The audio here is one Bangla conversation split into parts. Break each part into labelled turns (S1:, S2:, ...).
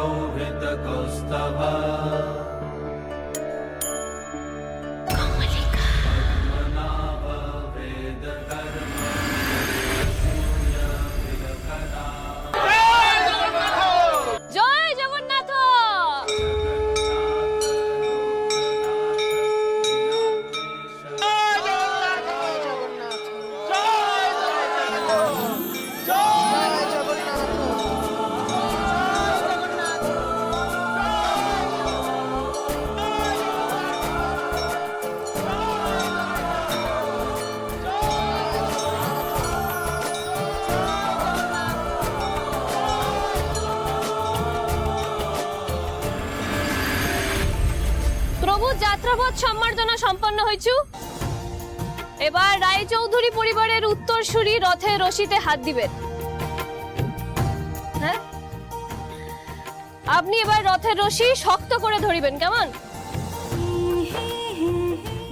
S1: सौहृदकौस्तभा
S2: যাত্রাপথ সম্মার্জনা সম্পন্ন হয়েছু এবার রায়চৌধুরী পরিবারের উত্তরসূরি রথে রশিতে হাত দিবেন। হ্যাঁ? আপনি এবার রথের রশি শক্ত করে ধরিবেন, কেমন?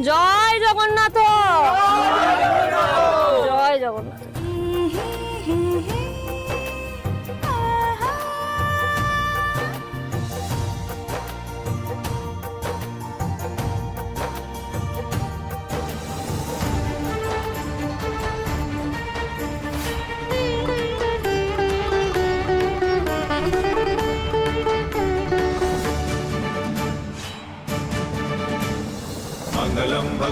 S2: জয় জগন্নাথ!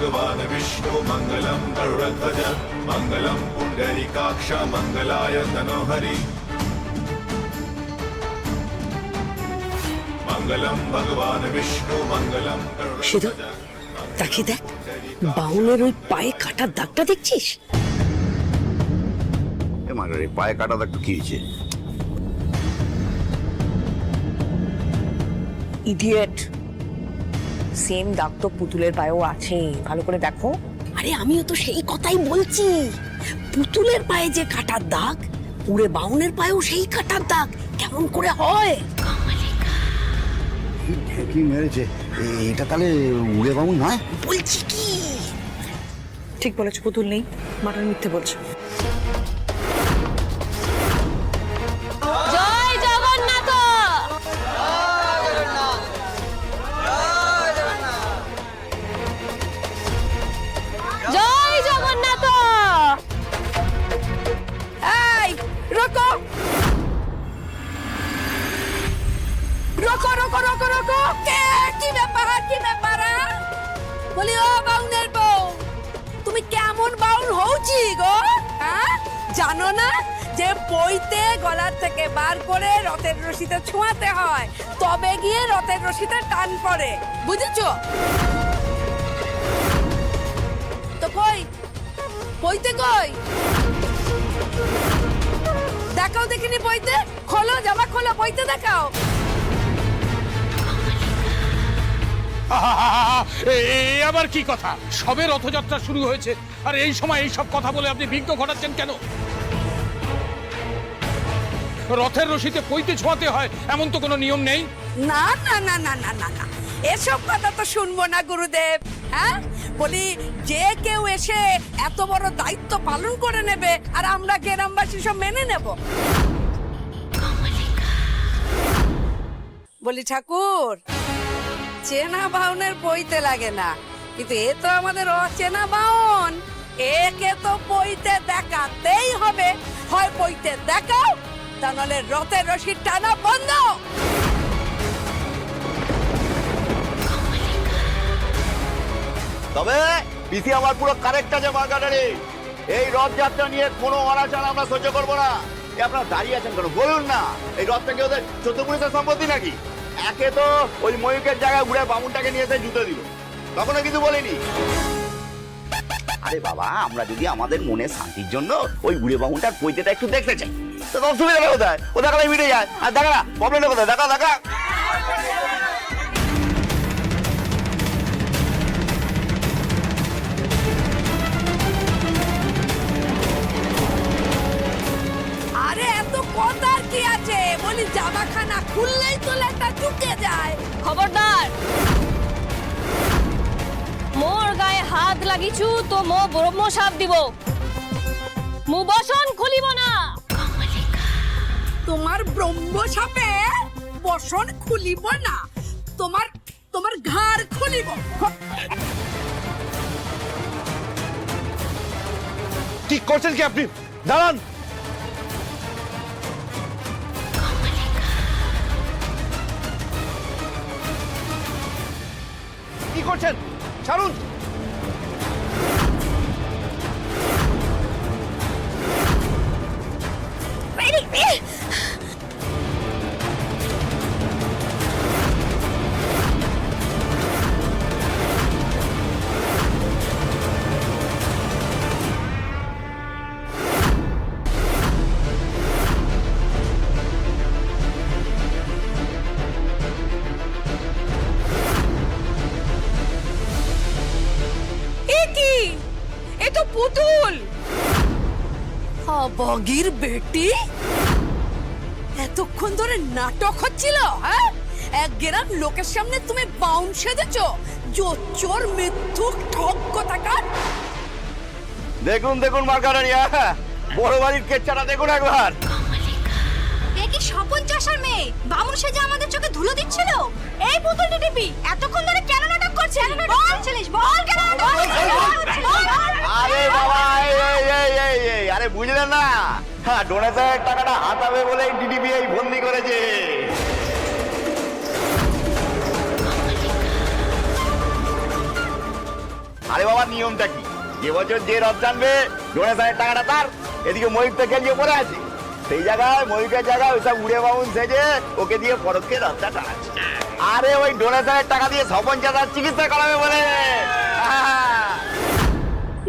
S3: भगवान् विष्णु मङ्गलं गरुडध्वज मङ्गलं पुण्डरीकाक्ष मङ्गलाय तनोहरि मङ्गलं भगवान् विष्णु मङ्गलं
S4: সিধু
S3: गरुडध्वज
S4: তাকে দেখ বাউনের ওই পায়ে কাটার দাগটা দেখছিস
S5: এ মানে রে পায়ে কাটা দাগটা কি হয়েছে
S6: ইডিয়েট সেম দাগ তো পুতুলের পায়েও আছে ভালো করে দেখো।
S4: আরে আমিও তো সেই কথাই বলছি। পুতুলের পায়ে যে কাটার দাগ উড়ে বাউনের পায়েও সেই কাটার দাগ কেমন করে হয়?
S5: কি মেরেছে? এটা তাহলে উড়ে বামুন নয়?
S4: বলছি কি?
S6: ঠিক বলেছ পুতুল নেই। মাটন মিথ্যে বলছো। জানো না যে পইতে, গলার থেকে বার করে রথের রশিতে ছোঁয়াতে হয়। তবে গিয়ে রথের রশিতে টান পড়ে। বুঝেছ? তো কই? পইতে কই? দেখাও দেখিনি বইতে খোলো, জামা খোলো বইতে দেখাও।
S7: আহাহাহা! এ- এ আবার কি কথা? সবে রথযাত্রা শুরু হয়েছে। আর এই সময় এই সব কথা বলে আপনি বিঘ্ন ঘটাচ্ছেন কেন? রথের রশিতে পইতে ছোঁয়াতে হয় এমন তো কোনো নিয়ম নেই?
S6: না না না না না না না। এসব কথা তো শুনব না গুরুদেব। হ্যাঁ? বলি যে কেউ এসে এত বড় দায়িত্ব পালন করে নেবে আর আমরা গ্রামবাসী সব মেনে নেব। বলি ঠাকুর চেনা বাউনের বইতে লাগে না কিন্তু এ তো আমাদের অচেনা বাউন একে তো বইতে দেখাতেই হবে। হয় বইতে দেখাও তা রথের রশি টানা বন্ধ!
S5: তবে পিসি, আমার পুরো কারেক্ট আছে মার্কাটারি। এই রথযাত্রা নিয়ে কোনো অনাচার আমরা সহ্য করব না। আপনারা দাঁড়িয়ে আছেন কেন? বলুন না, এই রথটা কি ওদের পুলিশের সম্পত্তি নাকি? একে তো ওই ময়ূকের জায়গায় ঘুরে বামুনটাকে নিয়ে এসে জুতো দিল। তখনও কিছু বলিনি। আরে বাবা, আমরা যদি আমাদের মনে শান্তির জন্য ওই বুড়ে বামুনটার পৈতেটা একটু দেখতে চাই। তো কোথায় ও মিটে যায়। আর দেখা না প্রবলেমটা কোথায়? দেখা দেখা।
S6: খুললেই তো যায়।
S2: খবরদার। মোর গায়ে হাত লাগিছু, তো মো ব্রহ্ম সাপ দিব। মু বসন খুলিব না।
S6: ব্রহ্ম বসন খুলিব না, তোমার তোমার ঘাড় খুলিব।
S5: কি করছেন কি আপনি? দাঁড়ান। কি করছেন? ছাড়ুন।
S6: অবগির বেটি এতক্ষণ ধরে নাটক হচ্ছিল হ্যাঁ এক গেরাম লোকের সামনে তুমি বাউন সেজেছ জোচ্চোর মিথ্যুক ঠক কথাকার
S5: দেখুন দেখুন বড় বাড়ির কেচ্চাটা দেখুন একবার
S1: কি স্বপন চাষার মেয়ে বামুন সেজে আমাদের চোখে ধুলো দিচ্ছিল এই পুতুল টিপি এতক্ষণ ধরে কেন নাটক করছিস বল কেন নাটক করছিস? বল, বল।
S5: আরে বাবা এই এই এই এই এই আরে বুঝলেন না। হ্যাঁ ডোনেশনের টাকাটা হাতাবে বলে ডিডিপি এই বন্দি করেছে। আরে বাবা, নিয়মটা কি? যে বছর যে রথ জানবে ডোনেশনের টাকাটা তার, এদিকে ময়ূর তো খেলিয়ে পড়ে আছে। সেই জায়গায়, ময়ূরের জায়গায় ওইসব উড়ে বাউন সেজে ওকে দিয়ে পরক্ষে রথটা টানাচ্ছে। আরে ওই ডোনেশনের টাকা দিয়ে স্বপন চাষার চিকিৎসা করাবে বলে।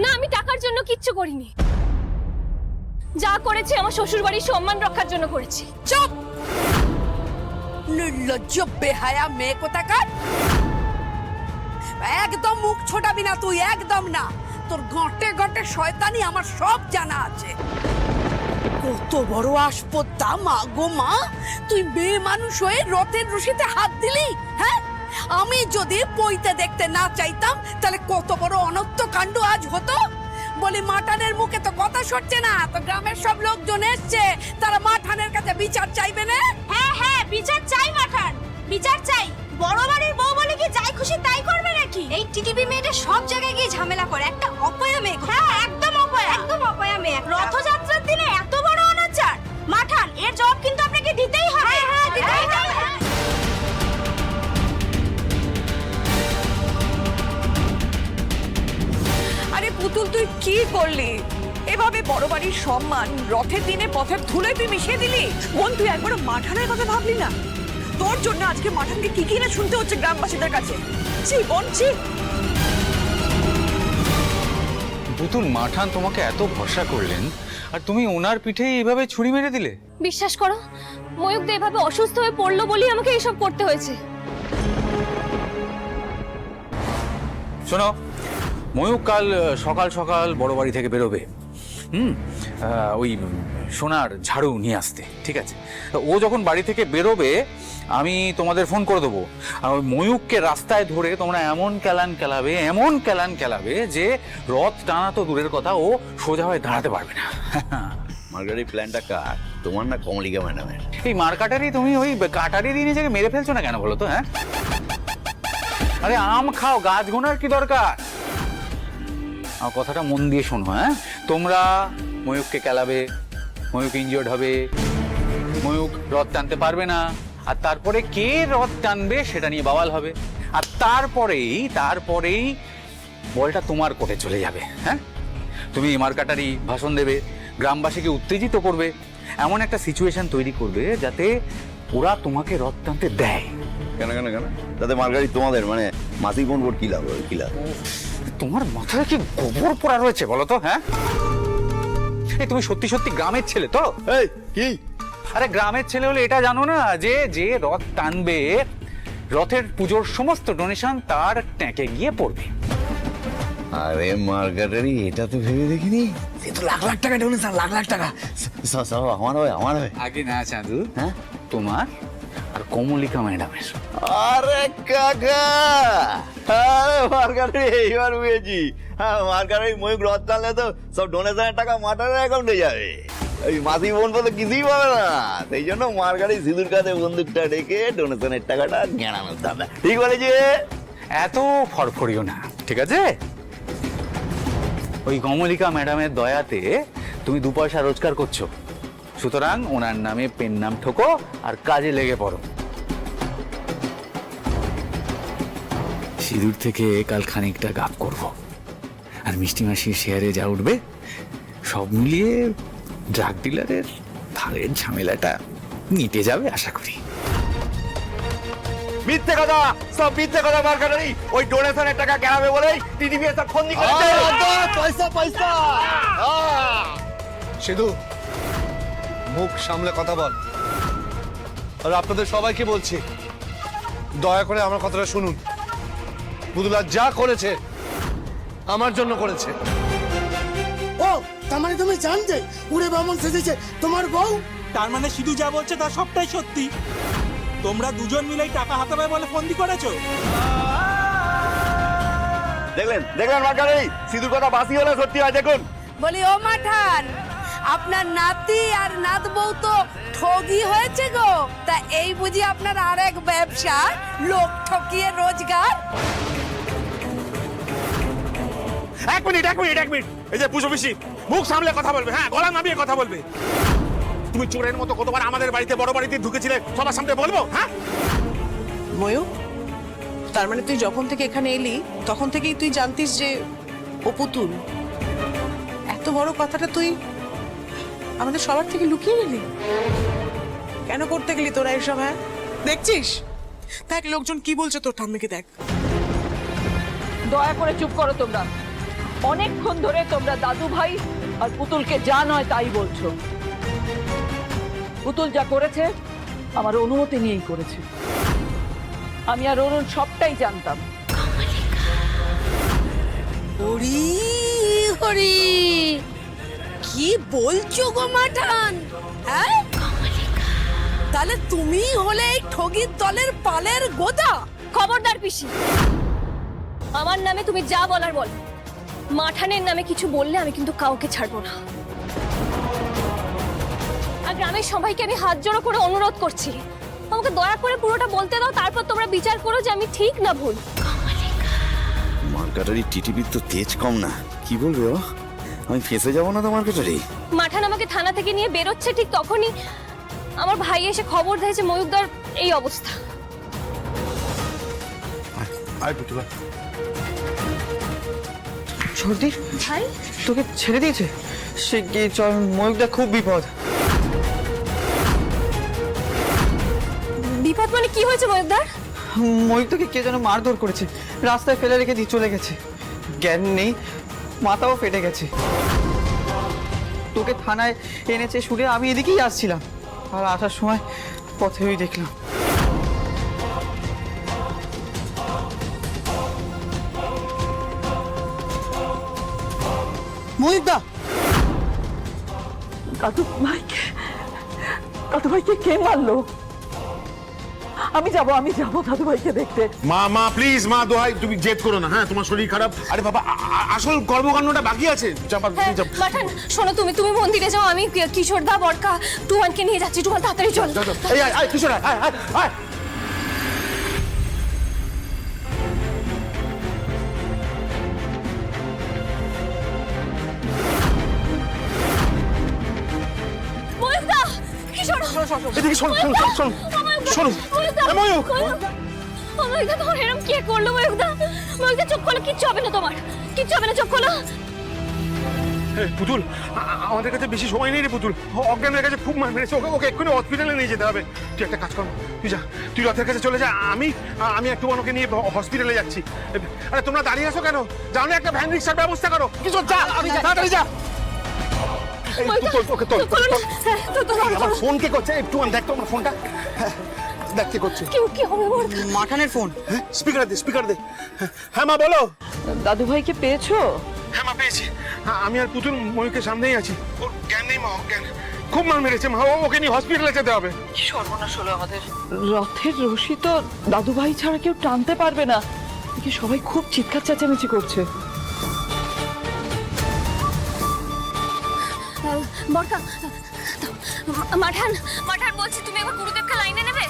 S2: না, আমি টাকার জন্য কিচ্ছু করিনি। যা করেছি আমার শ্বশুর বাড়ির সম্মান রক্ষার জন্য করেছি।
S6: চুপ! নির্লজ্জ, বেহায়া মেয়ে কোথাকার? একদম মুখ ছোটাবি না তুই, একদম না। তোর গঁটে গঁটে শয়তানি আমার সব জানা আছে। কত বড় আসপত্তা মা গো মা। তুই মেয়ে মানুষ হয়ে রথের রশিতে হাত দিলি হ্যাঁ? আমি যদি পইতে দেখতে না চাইতাম, তাহলে কত বড় অনর্থ কাণ্ড আজ হতো? বলি মাঠানের মুখে তো কথা সরছে না। তো গ্রামের সব লোকজন এসছে তারা মাঠানের কাছে বিচার চাইবে না?
S1: হ্যাঁ হ্যাঁ বিচার চাই মাঠান। বিচার চাই। বড় বাড়ির বউ বলে কি যাই খুশি তাই করবে নাকি? এই টিটিপি মেয়েটা সব জায়গায় গিয়ে ঝামেলা করে। একটা অপয়া মেয়ে হ্যাঁ একদম অপয়া। একদম অপয়া মেয়ে রথযাত্রার দিনে এত বড় অনাচার। মাঠান এর জবাব কিন্তু
S8: তুই কি করলি? এভাবে বড় বাড়ির সম্মান রথের দিনে পথের ধুলোয় তুই মিশিয়ে দিলি? বোন তুই একবার মাঠানের কথা ভাবলি না? তোর জন্য আজকে মাঠানকে কি কি না শুনতে হচ্ছে গ্রামবাসীদের কাছে? ছি বোন ছি।
S9: পুতুল মাঠান তোমাকে এত ভরসা করলেন আর তুমি ওনার পিঠে এইভাবে ছুরি মেরে দিলে?
S2: বিশ্বাস করো ময়ূক দা এভাবে অসুস্থ হয়ে পড়ল বলেই আমাকে এইসব করতে হয়েছে।
S9: শোনো ময়ূক কাল সকাল সকাল বড় বাড়ি থেকে বেরোবে। হুম? ওই সোনার ঝাড়ু নিয়ে আসতে ঠিক আছে? ও যখন বাড়ি থেকে বেরোবে আমি তোমাদের ফোন করে দেবো। আর ওই ময়ূককে রাস্তায় ধরে তোমরা এমন ক্যালান কেলাবে এমন ক্যালান কেলাবে যে রথ টানা তো দূরের কথা ও সোজা হয়ে দাঁড়াতে পারবে না।
S5: মার্গারি প্ল্যানটা কার? তোমার না কমলিকা ম্যাডামের?
S9: এই মার্কাটারি তুমি ওই কাটারি দিয়ে নিজেকে মেরে ফেলছো না কেন বলো তো হ্যাঁ? আরে আম খাও গাছ গোনার কি দরকার? আমার কথাটা মন দিয়ে শোনো হ্যাঁ? তোমরা ময়ূককে কেলাবে ময়ূক ইনজিওর্ড হবে, ময়ূক রথ টানতে পারবে না, আর তারপরে কে রথ টানবে সেটা নিয়ে বাওয়াল হবে। আর তারপরেই তারপরেই বলটা তোমার কোর্টে চলে যাবে হ্যাঁ? তুমি মার্কাটারি ভাষণ দেবে, গ্রামবাসীকে উত্তেজিত করবে, এমন একটা সিচুয়েশন তৈরি করবে যাতে ওরা তোমাকে রথ টানতে দেয়।
S5: কেন কেন কেন? তাতে মার্গারি তোমাদের মানে মাসি বোন বোন কি লাভ কি লাভ?
S9: তোমার মাথায় কি গোবর পোড়া রয়েছে বলো তো হ্যাঁ? এই তুমি সত্যি সত্যি গ্রামের ছেলে তো?
S5: এই কি?
S9: আরে গ্রামের ছেলে হলে এটা জানো না যে যে রথ টানবে রথের পুজোর সমস্ত ডোনেশন তার ট্যাঁকে গিয়ে পড়বে।
S5: আরে মার্গারি এটা তো ভেবে দেখিনি?
S4: সে তো লাখ লাখ টাকা ডোনেশন লাখ লাখ টাকা।
S5: সব আমার হয় আমার হয়
S9: আগে না চাঁদু
S5: হ্যাঁ?
S9: তোমার আর কমলিকা ম্যাডামের
S5: আরে কাকা! আরে এইবার হ্যাঁ রথ টানলে তো সব ডোনেশনের টাকা মাটারের অ্যাকাউন্টে যাবে। ওই মাসি বোন বলে কিছুই পাবে না। সেই জন্য মার গাড়ি সিঁদুর কাছে বন্দুকটা ডেকে ডোনেশনের টাকাটা গেঁড়ানোর দাদা ঠিক বলেছে
S9: এত ফরফরিও না ঠিক আছে? ওই কমলিকা ম্যাডামের দয়াতে তুমি দু পয়সা রোজগার করছ। সুতরাং ওনার নামে পেন নাম ঠোকো আর কাজে লেগে পড়ো। সিঁদুর থেকে কাল খানিকটা গাপ করব। আর মিষ্টি মাসির শেয়ারে যা উঠবে সব মিলিয়ে ড্রাগ ডিলারের ধারের ঝামেলাটা মিটে যাবে আশা করি।
S5: মিথ্যে কথা! সব মিথ্যে কথা মার কাটারি ওই ডোনেশনের টাকা গেড়াবে বলেই টিটিভি সব ফন্দি করেছে
S10: পয়সা পয়সা! সিধু মুখ সামলে কথা বল। আর আপনাদের সবাইকে বলছি দয়া করে আমার কথাটা শুনুন। পুতুলা যা করেছে আমার জন্য করেছে।
S11: ও তার মানে তুমি জানতে উড়ে বামন সেজেছে তোমার বউ?
S12: তার মানে সিধু যা বলছে তা সবটাই সত্যি। তোমরা দুজন মিলেই টাকা হাতাবে বলে ফন্দি করেছ?
S5: দেখলেন দেখলেন মার কাটারি সিঁদুর কথা বাসি হলে সত্যি হয় দেখুন।
S6: বলি ও মাঠান। আপনার নাতি আর নাত বউ তো ঠগি হয়েছে গো। তা এই বুঝি আপনার আর এক ব্যবসা লোক ঠকিয়ে রোজগার?
S7: এক মিনিট এক মিনিট এক মিনিট। এই যে পুজো পিসি মুখ সামলে কথা বলবে হ্যাঁ গলা নামিয়ে কথা বলবে। তুমি চোরের মতো কতবার আমাদের বাড়িতে বড় বাড়িতে ঢুকেছিলে সবার সামনে বলব হ্যাঁ?
S8: ময়ূর তার মানে তুই যখন থেকে এখানে এলি তখন থেকেই তুই জানতিস যে ও পুতুল। এত বড় কথাটা তুই আমাদের সবার থেকে লুকিয়ে নিলি? কেন করতে গেলি তোরা এসব হ্যাঁ? দেখছিস? দেখ লোকজন কি বলছে তোর ঠাম্মিকে দেখ।
S13: দয়া করে চুপ করো তোমরা। অনেকক্ষণ ধরে তোমরা দাদু ভাই আর পুতুলকে যা নয় তাই বলছো। পুতুল যা করেছে আমার অনুমতি নিয়েই করেছে। আমি আর অরুণ সবটাই জানতাম।
S6: হরি হরি। কি বলছো গো মাঠান? হ্যাঁ? তাহলে তুমি হলে এই ঠগির দলের পালের গোদা।
S2: খবরদার পিসি আমার নামে তুমি যা বলার বল। মাঠানের নামে কিছু বললে আমি কিন্তু কাউকে ছাড়বো না। আর গ্রামের সবাইকে আমি হাত জোড়ো করে অনুরোধ করছি। আমাকে দয়া করে পুরোটা বলতে দাও তারপর তোমরা বিচার করো যে আমি ঠিক না ভুল।
S5: মার্কাটারি টিটিভির তো তেজ কম না। কি বলবে ও? আমি ফেসে যাব না তো মার্কাটারি
S2: মাঠান আমাকে থানা থেকে নিয়ে বেরোচ্ছে ঠিক তখনই আমার ভাই এসে খবর দেয় যে ময়ূকদার এই অবস্থা।
S10: আয় পুতুলা।
S8: সর্দি?
S2: ভাই?
S8: তোকে ছেড়ে দিয়েছে? সে গিয়ে চল ময়ূকটা খুব বিপদ।
S2: বিপদ মানে কি হয়েছে ময়ূকদার
S8: ময়ূক তোকে কে যেন মারধর করেছে? রাস্তায় ফেলে রেখে দিয়ে চলে গেছে। জ্ঞান নেই মাথাও ফেটে গেছে। তোকে থানায় এনেছে শুনে আমি এদিকেই আসছিলাম। আর আসার সময় পথেই দেখলাম।
S11: মহিতা
S13: দাদু ভাইকে দাদু ভাইকে কে মারলো? আমি যাব আমি যাব দাদু ভাইকে দেখতে
S7: মা মা প্লিজ মা দোহাই তুমি জেদ করো না হ্যাঁ তোমার শরীর খারাপ আরে বাবা আসল কর্মকাণ্ডটা বাকি আছে চাপা তুমি যাও।
S2: মাঠান শোনো তুমি তুমি মন্দিরে যাও আমি কি- কিশোরদা বরকা টুয়ানকে নিয়ে যাচ্ছি টুয়ান তাড়াতাড়ি চল।
S7: এই আয়, আয় কিশোর আয়, আয়, আয়, আয়। এদিকে শোন শোন শোন এ, ময়ূক
S2: ময়ূকদা তোমার এরম কে করল ময়ূকদা ময়ূকদা চুপ করো কিচ্ছু হবে না তোমার। কিচ্ছু হবে না করো
S7: এ, পুতুল আমাদের কাছে বেশি সময় নেই রে পুতুল। ও অজ্ঞান হয়ে গেছে খুব মার মেরেছে ওকে ওকে এক্ষুনি হসপিটালে নিয়ে যেতে হবে। তুই একটা কাজ কর তুই যা তুই রথের কাছে চলে যা। আমি আমি একটু ওকে নিয়ে হসপিটালে যাচ্ছি। আরে তোমরা দাঁড়িয়ে আছো কেন? যাও না একটা ভ্যান রিক্সার ব্যবস্থা করো। কিছু যা তাড়াতাড়ি যা। ওকে তোল,
S2: চুপ করো না।
S7: তোল।
S2: হ্যাঁ, তো তো
S7: আমার ফোন কে করছে? একটু দেখ তো আমার ফোনটা দেখ কে করছে।
S2: কি কি হবে ময়ূকদা
S8: মাঠানের ফোন।
S7: হ্যাঁ স্পিকার দে স্পিকার দে। হ্যাঁ মা বলো।
S13: দাদু ভাইকে পেয়েছ?
S7: হ্যাঁ মা পেয়েছি। হ্যাঁ, আমি আর পুতুল ময়ূকের সামনেই আছি। ওর জ্ঞান নেই মা অজ্ঞান খুব মার মেরেছে মা ও- ওকে নিয়ে হসপিটালে যেতে হবে।
S13: কি সর্বনাশ হলো আমাদের। রথের রশি তো দাদু ভাই ছাড়া কেউ টানতে পারবে না। এদিকে সবাই খুব চিৎকার চেঁচামেচি করছে।
S2: বরকা মাঠান মাঠান বলছি তুমি একবার গুরুদেবকে লাইনে নেবে?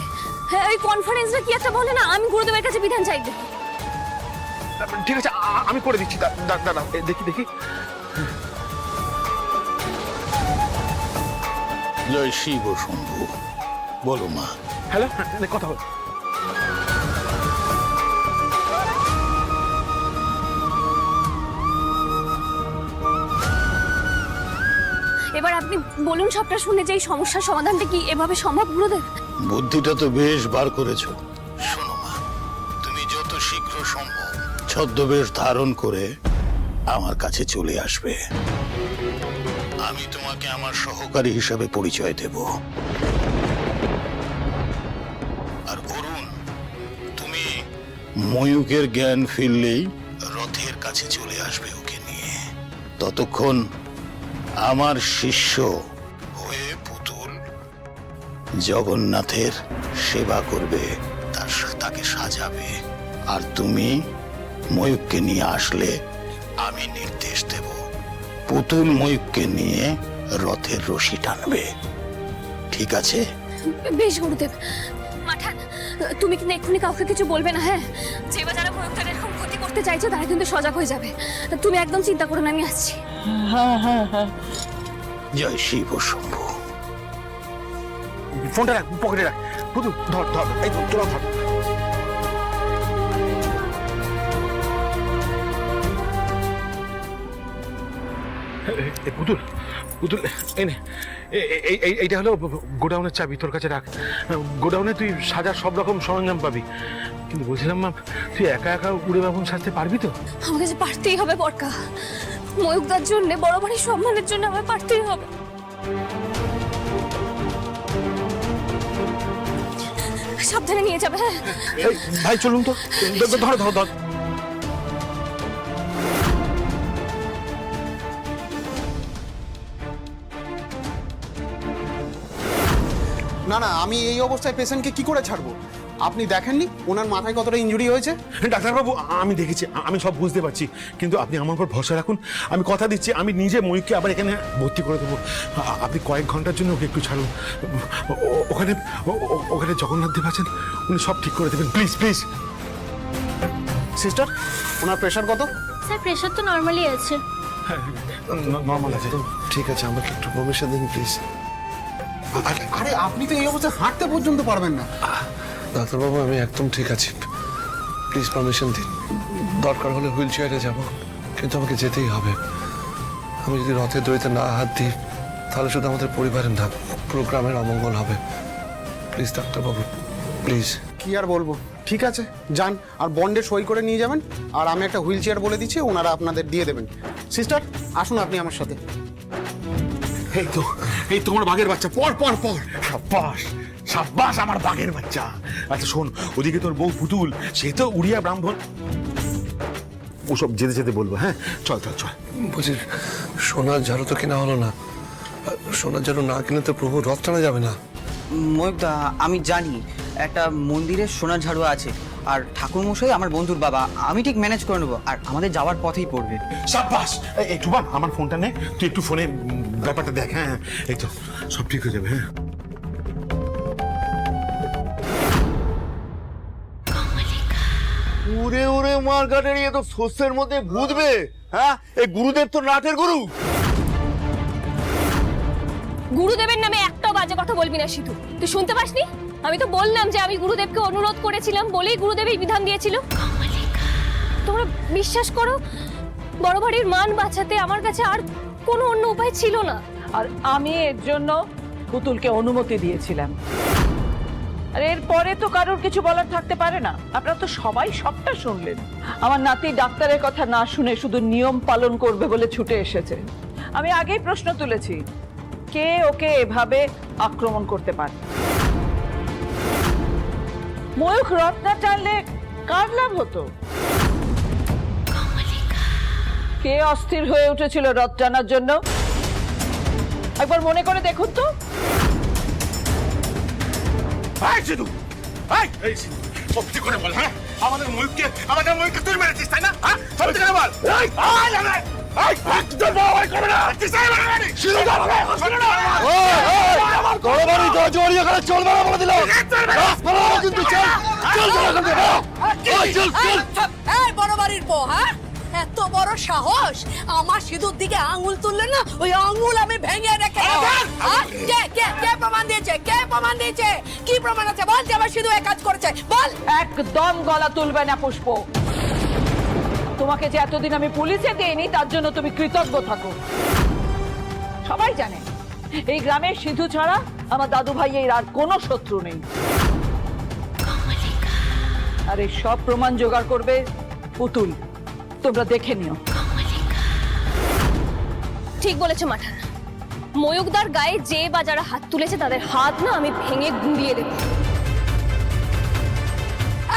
S2: হ্যাঁ ওই কনফারেন্সে কি একটা বলে না? আমি গুরুদেবের কাছে বিধান চাইব
S7: ঠিক আছে আমি করে দিচ্ছি দা- দা- দাঁড়াও এ, দেখি দেখি।
S14: জয় শিব শম্ভু। বলো মা।
S7: হ্যালো কথা বল।
S2: এবার আপনি বলুন সবটা শুনে যে এই সমস্যার সমাধানটা কি এভাবে সম্ভব গুরুদেব?
S14: বুদ্ধিটা তো বেশ বার করেছ। শোনো মা, তুমি যত শীঘ্র সম্ভব ছদ্মবেশ ধারণ করে আমার কাছে চলে আসবে। আমি তোমাকে আমার সহকারী হিসাবে পরিচয় দেব। আর অরুণ, তুমি ময়ূকের জ্ঞান ফিরলেই রথের কাছে চলে আসবে ওকে নিয়ে। ততক্ষণ আমার শিষ্য জগন্নাথের সেবা করবে তার তাকে সাজাবে। আর তুমি ময়ূককে নিয়ে আসলে আমি নির্দেশ দেব। পুতুল ময়ূককে নিয়ে রথের রশি টানবে। ঠিক আছে?
S2: বেশ গুরুদেব। মাঠান তুমি কিন্তু এক্ষুনি কাউকে কিছু বলবে না হ্যাঁ? যে বা যারা এরকম ক্ষতি করতে চাইছো তারা কিন্তু সজাগ হয়ে যাবে। তুমি একদম চিন্তা করো না আমি আসছি। হ্যাঁ হ্যাঁ হ্যাঁ।
S14: জয় শিব শম্ভু।
S7: ফোনটা রাখ পকেটে রাখ। পুতুল ধর ধর এই ধর এ- এ, পুতুল পুতুল এনে এই- এই- এইটা হলো গোডাউনের চাবি তোর কাছে রাখ। গোডাউনে তুই সাজার সব রকম সরঞ্জাম পাবি। কিন্তু বলছিলাম মা তুই একা একা উড়ে বাবুন সাজতে পারবি তো?
S2: আমাকে যে পারতেই হবে বরকা। ময়ূকদার জন্য বড় বাড়ির সম্মানের জন্য আমার পারতেই হবে। সাবধানে নিয়ে যাবে হ্যাঁ।
S7: এই, ভাই চলুন তো। ধরো ধরো ধরো
S15: না না আমি এই অবস্থায় পেশেন্টকে কি করে ছাড়বো? আপনি দেখেননি ওনার মাথায় কতটা ইনজুরি হয়েছে?
S7: ডাক্তারবাবু আমি দেখেছি আমি সব বুঝতে পারছি। কিন্তু আপনি আমার উপর ভরসা রাখুন। আমি কথা দিচ্ছি আমি নিজে ময়ূরকে আবার এখানে ভর্তি করে দেবো। আপনি কয়েক ঘণ্টার জন্য ওকে একটু ছাড়ুন। ওখানে ওখানে জগন্নাথ দেব আছেন উনি সব ঠিক করে দেবেন। প্লিজ প্লিজ
S15: সিস্টার ওনার প্রেশার কত?
S2: স্যার প্রেশার তো নর্মালি আছে।
S7: নর্মাল আছে।
S10: ঠিক আছে আমাকে একটু পারমিশন দিন প্লিজ
S15: আরে আপনি তো এই অবস্থায় হাঁটতে পর্যন্ত পারবেন না।
S10: ডাক্তারবাবু আমি একদম ঠিক আছি। প্লিজ পারমিশন দিন। দরকার হলে হুইল চেয়ারে যাব কিন্তু আমাকে যেতেই হবে। আমি যদি রথের দড়িতে না হাত দিই তাহলে শুধু আমাদের পরিবারের না পুরো গ্রামের অমঙ্গল হবে। প্লিজ ডাক্তারবাবু প্লিজ
S15: কি আর বলব? ঠিক আছে যান আর বন্ডে সই করে নিয়ে যাবেন আর আমি একটা হুইল চেয়ার বলে দিচ্ছি ওনারা আপনাদের দিয়ে দেবেন। সিস্টার আসুন আপনি আমার সাথে।
S7: এই তো এই তোমার বাঘের বাচ্চা পর পর পর। সাব্বাস। সাব্বাস আমার বাঘের বাচ্চা। আচ্ছা শোন ওদিকে তোর বউ পুতুল সে তো উড়িয়া ব্রাহ্মণ। ওসব যেতে যেতে বলব হ্যাঁ? চল চল চল।
S10: বলছি সোনার ঝাড়ু তো কেনা হলো না। সোনার ঝাড়ু না কিনে তো প্রভু রথ টানা যাবে না।
S16: ময়ূকদা আমি জানি একটা মন্দিরে সোনার ঝাড়ু আছে আর ঠাকুরমশাই আমার বন্ধুর বাবা আমি ঠিক ম্যানেজ করে নেব আর আমাদের যাওয়ার পথেই পড়বে।
S7: সাব্বাস! একটু বান আমার ফোনটা নে তুই একটু ফোনে ব্যাপারটা দেখ হ্যাঁ। এই তো সব ঠিক হয়ে যাবে হ্যাঁ।
S5: উড়ে উড়ে মার কাটারি এ তো শস্যের মধ্যে ভুতবে। হ্যাঁ? এই গুরুদেব তো নাটের গুরু।
S2: গুরুদেবের নামে একটাও বাজে কথা বলবি না সিধু। তুই শুনতে পাসনি? আমি তো বললাম যে আমি গুরুদেবকে অনুরোধ করেছিলাম বলেই গুরুদেব এই বিধান দিয়েছিল। তোমরা বিশ্বাস করো বড় বাড়ির মান বাঁচাতে আমার কাছে আর কোনো অন্য উপায় ছিল না।
S13: আর আমি এর জন্য পুতুলকে অনুমতি দিয়েছিলাম। আর এরপরে তো কারোর কিছু বলার থাকতে পারে না। আপনারা তো সবাই সবটা শুনলেন। আমার নাতি ডাক্তারের কথা না শুনে শুধু নিয়ম পালন করবে বলে ছুটে এসেছে। আমি আগেই প্রশ্ন তুলেছি কে ওকে এভাবে আক্রমণ করতে পারে? ময়ূখ রত্না টানলে কার লাভ হতো? কে অস্থির হয়ে উঠেছিল রথ টানার জন্য? একবার মনে করে দেখুন তো।
S7: এই সিধু এই সিধু সত্যি করে বল হ্যাঁ আমাদের ময়ূরকে আমাদের ময়ূরকে তুই মেরেছিস তাই না হ্যাঁ সত্যি করে বল এই, এই, এই, এই, একদম বাড়াবাড়ি করবে না কিসের বাড়াবাড়ি? শুরু করবে, শুরু করবে। আমার
S10: গড়বাড়ি জোয়ারি এখানে চলবে না বলে দিলাম কিন্তু চল চল চল এই, চল চল
S6: এই বড় বাড়ির বউ হ্যাঁ এত বড় সাহস? আমার সিঁদুর দিকে আঙুল তুললে না ওই আঙুল আমি ভেঙে রেখে দেবো। কে কে কে প্রমাণ দিয়েছে? কে প্রমাণ দিয়েছে? কি প্রমাণ আছে? বল যে আমার সিঁদুর কাজ করেছে। বল!
S13: একদম গলা তুলবে না পুষ্প। তোমাকে যে এতদিন আমি পুলিশে দিইনি তার জন্য তুমি কৃতজ্ঞ থাকো। সবাই জানে এই গ্রামের সিধু ছাড়া আমার দাদু ভাইয়ের আর কোনো শত্রু নেই। আর এই সব প্রমাণ জোগাড় করবে পুতুল। তোমরা দেখে নিও।
S2: ঠিক বলেছে মাঠান। ময়ূকদার গায়ে যে বা যারা হাত তুলেছে তাদের হাত না আমি ভেঙে গুঁড়িয়ে দেবো।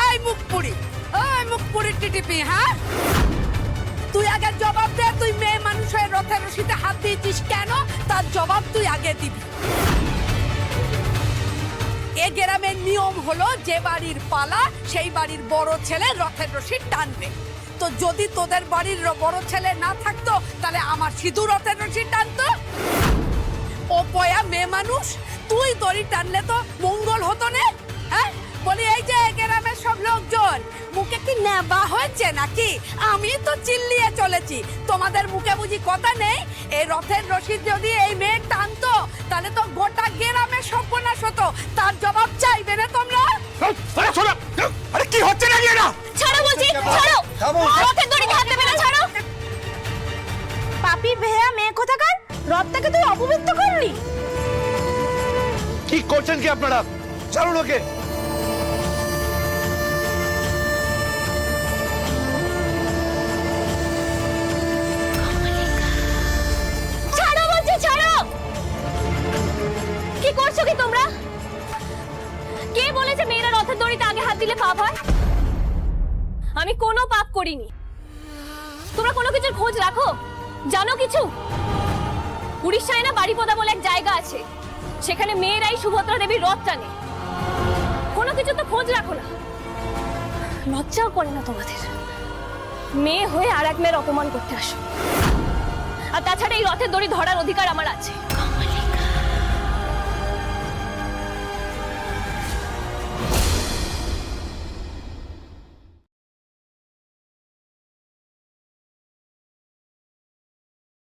S6: এই মুখ পুরি এই মুখ পুরি টিটিপি হ্যাঁ? তুই আগে জবাব দে তুই মেয়ে মানুষের রথের রশিতে হাত দিয়েছিস কেন? তার জবাব তুই আগে দিবি। এ গ্রামের নিয়ম হলো যে বাড়ির পালা সেই বাড়ির বড় ছেলে রথের রশি টানবে। তো যদি তোদের বাড়ির বড় ছেলে না থাকতো, তাহলে আমার রথের রশি টানতো? ও পয়া মেয়ে মানুষ, তুই দড়ি টানলে তো মঙ্গল হতো না? হ্যাঁ? বলি, এই যে গ্রামের সব লোকজন, মুখে কি নেবা হয়েছে নাকি? আমি তো চিল্লিয়ে চলেছি। তোমাদের মুখে বুঝি কথা নেই? এই রথের রশি যদি এই মেয়ে টানতো, তাহলে তো গোটা গ্রামের সর্বনাশ হতো। তার জবাব চাইবে না তোমরা?
S7: আরে কি হচ্ছে নাকি এটা
S2: ছাড়ো! বলছি দড়িতে হাত দেবে না ছাড়ো!
S1: পাপি ভেয়া মেয়ে কোথাকার? রথটাকে তুই অপবিত্র করলি?
S10: কি করছেন কি আপনারা? ছাড়ুন ওকে।
S2: কি করছ কি তোমরা? কে বলেছে মেয়েরা রথের দড়িতে আগে হাত দিলে পাপ হয়? আমি কোনো পাপ করিনি। তোমরা কোনো কিছুর খোঁজ রাখো? জানো কিছু? উড়িষ্যায় না বাড়িপদা বলে এক জায়গা আছে। সেখানে মেয়েরাই সুভদ্রা দেবীর রথ টানে। কোনো কিছু তো খোঁজ রাখো না। লজ্জাও করে না তোমাদের। মেয়ে হয়ে আর এক মেয়ের অপমান করতে আসো। আর তাছাড়া এই রথের দড়ি ধরার অধিকার আমার আছে।